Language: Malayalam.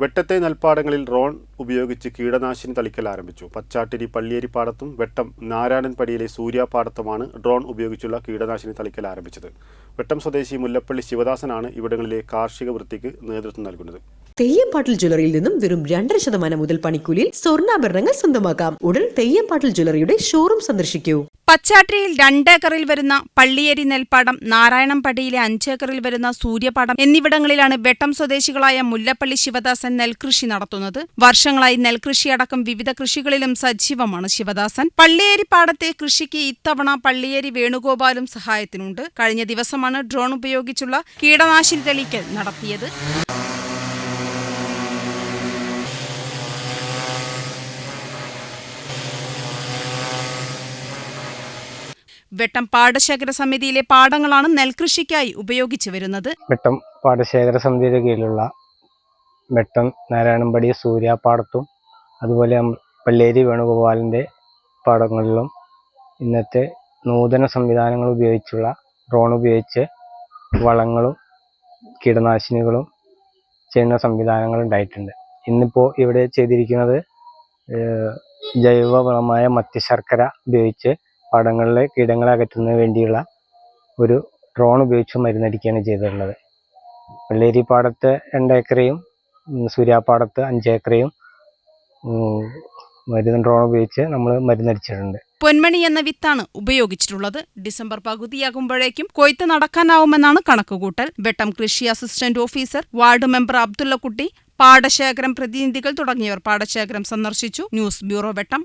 വെട്ടത്തെ നെൽപ്പാടങ്ങളിൽ ഡ്രോൺ ഉപയോഗിച്ച് കീടനാശിനി തളിക്കൽ ആരംഭിച്ചു. പച്ചാട്ടിരി പള്ളിയേരിപ്പാടത്തും വെട്ടം നാരായണൻപടിയിലെ സൂര്യാപാടത്തുമാണ് ഡ്രോൺ ഉപയോഗിച്ചുള്ള കീടനാശിനി തളിക്കൽ ആരംഭിച്ചത്. വെട്ടം സ്വദേശി മുല്ലപ്പള്ളി ശിവദാസനാണ് ഇവിടങ്ങളിലെ കാർഷിക വൃത്തിക്ക് നേതൃത്വം നൽകുന്നത്. തെയ്യംപാട്ടിൽ ജ്വല്ലറിയിൽ നിന്നും വെറും രണ്ടര ശതമാനം മുതൽ പണിക്കൂലിയിൽ സ്വർണാഭരണങ്ങൾ സ്വന്തമാക്കാം. ഉടൻ തെയ്യംപാട്ടിൽ ജ്വല്ലറിയുടെ ഷോറൂം സന്ദർശിക്കൂ. പച്ചാട്ടിയിൽ രണ്ടേക്കറിൽ വരുന്ന പള്ളിയേരി നെൽപ്പാടം നാരായണംപടിയിലെ അഞ്ചേക്കറിൽ വരുന്ന സൂര്യപാടം എന്നിവിടങ്ങളിലാണ് വെട്ടം സ്വദേശികളായ മുല്ലപ്പള്ളി ശിവദാസൻ നെൽകൃഷി നടത്തുന്നത്. വർഷങ്ങളായി നെൽകൃഷിയടക്കം വിവിധ കൃഷികളിലും സജീവമാണ് ശിവദാസൻ. പള്ളിയേരി പാടത്തെ കൃഷിക്ക് ഇത്തവണ പള്ളിയേരി വേണുഗോപാലും സഹായത്തിനുണ്ട്. കഴിഞ്ഞ ദിവസമാണ് ഡ്രോൺ ഉപയോഗിച്ചുള്ള കീടനാശിനി തെളിക്കൽ നടത്തിയത്. വെട്ടം പാടശേഖര സമിതിയിലെ പാടങ്ങളാണ് നെൽകൃഷിക്കായി ഉപയോഗിച്ചു വരുന്നത്. വെട്ടം പാടശേഖര സമിതിയുടെ കീഴിലുള്ള വെട്ടം നാരായണമ്പടി സൂര്യാപ്പാടത്തും അതുപോലെ പള്ളേരി പല്ലേരി വേണുഗോപാലിന്റെ പാടങ്ങളിലും ഇന്നത്തെ നൂതന സംവിധാനങ്ങൾ ഉപയോഗിച്ചുള്ള ഡ്രോൺ ഉപയോഗിച്ച് വളങ്ങളും കീടനാശിനികളും ചെയ്യുന്ന സംവിധാനങ്ങൾ ഉണ്ടായിട്ടുണ്ട്. ഇന്നിപ്പോൾ ഇവിടെ ചെയ്തിരിക്കുന്നത് ജൈവവളമായ മത്യശർക്കര ഉപയോഗിച്ച് പാടങ്ങളിലെ കീടങ്ങളെ അകറ്റുന്നതിന് വേണ്ടിയുള്ള ഒരു ഡ്രോൺ ഉപയോഗിച്ച് മരുന്നടിക്കുകയാണ് ചെയ്തിട്ടുള്ളത്. വെള്ളേരി പാടത്തെ രണ്ടേക്കറയും സൂര്യാപ്പാടത്ത് അഞ്ചേക്കറയും മരുന്ന് ഡ്രോൺ ഉപയോഗിച്ച് നമ്മൾ മരുന്നടിച്ചിട്ടുണ്ട്. പൊന്മണി എന്ന വിത്താണ് ഉപയോഗിച്ചിട്ടുള്ളത്. ഡിസംബർ പകുതിയാകുമ്പോഴേക്കും കൊയ്ത്ത് നടക്കാനാവുമെന്നാണ് കണക്കുകൂട്ടൽ. വെട്ടം കൃഷി assistant officer ward member Abdullakutty പാടശേഖരം പ്രതിനിധികൾ തുടങ്ങിയവർ പാടശേഖരം സന്ദർശിച്ചു. News bureau Vettam.